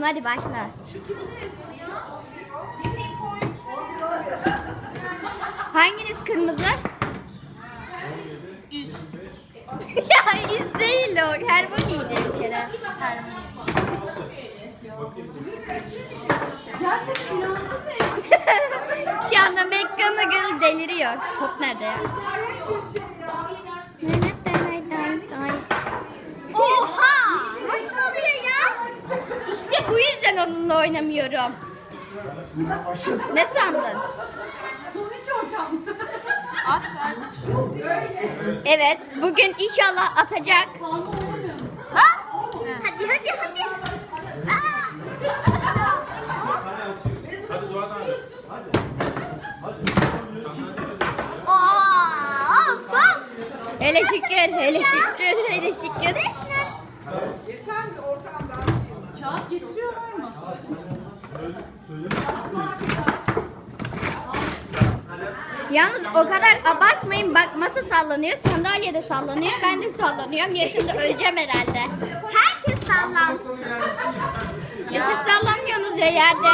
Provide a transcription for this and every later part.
unuttum hadi başla. Hanginiz kırmızı? Üst. ya üst değil o. Hermione'ydi bir kere. Gerçekten inandın mı? Şu anda McGonagall deliriyor. Top nerede ya? Oha! Nasıl oluyor ya? İşte bu yüzden onunla oynamıyorum. Ne sandın? Son iki hocam. At. Evet, bugün inşallah atacak. Lan! Hadi hadi hadi. Aa, of, of. Hele şükür, hele şükür, hele şükür. Yalnız o kadar abartmayın. Bak masa sallanıyor, sandalye de sallanıyor, ben de sallanıyorum. Yakında öleceğim herhalde. Herkes sallansın. Ya siz sallanmıyorsunuz ya yerde.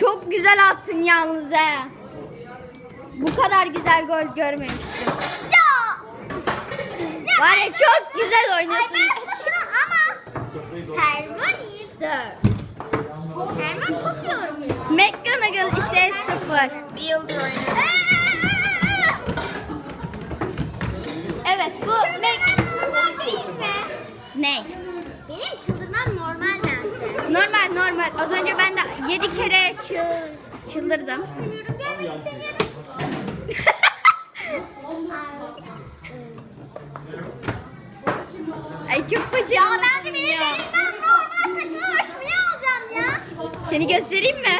Çok güzel attın yalnız he. Bu kadar güzel gol görmemiştim. Ya! Var ya çok güzel oynuyorsun. Hermione çok iyi oynuyor. McGonagall ise sıfır. Bir yıldır oynuyorum. Evet bu mi? ne? Benim çıldırmam normal bence. Normal normal. Az önce ben de 7 kere çı çıldırdım. İstemiyorum gelmek istemiyorum. Ay çok başarılı. Ya ben de benim elimden normal saçımı başımı alacağım ya. Seni göstereyim mi?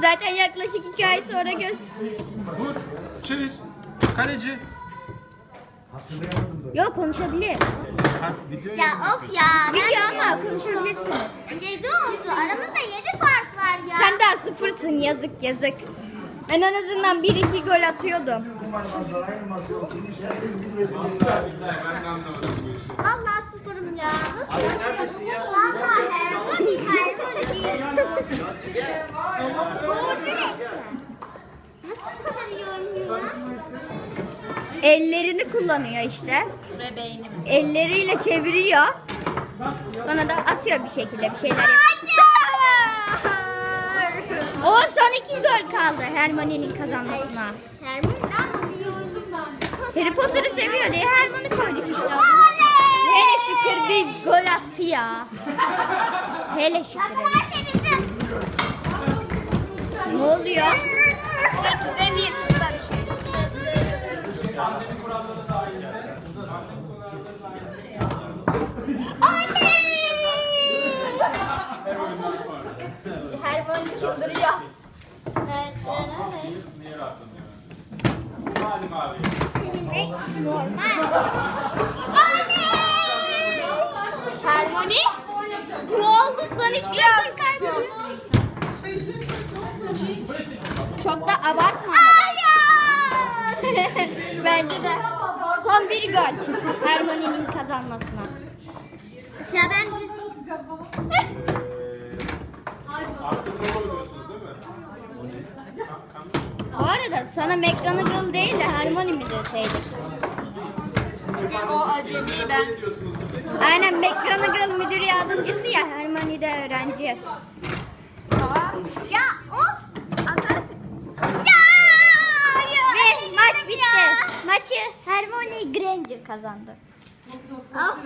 Zaten yaklaşık 2 ay sonra göster. Vur, çevir. Kaleci. Yok konuşabilir. Ha, video Ya of ya. Video ama konuşabilirsiniz. 7 oldu. Aramızda 7 fark var ya. Sen daha sıfırsın yazık yazık. Ben en azından 1-2 gol atıyordum. Vallahi sıfırım ya. Nasıl? Neredesin ya? Vallahi Hermione Hermione değil. Doğru. Nasıl bu kadar iyi oynuyor? Ellerini kullanıyor işte. Ve beynim. Elleriyle çeviriyor. Sonra da atıyor bir şekilde bir şeyler yapıyor. O son iki gol kaldı Hermione'nin kazanmasına. Hermione'den Harry Potter'ı seviyor diye Hermione koyduk işte. Hele şükür bir gol attı ya. Hele şükür. Ne oluyor? 8'e 1. Burada bir şey. Hermione çıldırıyor. Salim abi. Normal. Hermione? Ne Çok da abartma ama. Bence de. Son bir gol. Hermione'nin kazanmasına. Sıra mi? Bu arada sana McGonagall değil de Hermione mi deseydik? Bugün o acemiyi ben. Aynen McGonagall müdür yardımcısı ya Hermione de öğrenci. Ya of. Atarım. Ve maç bitti. Maçı Hermione Granger kazandı. Of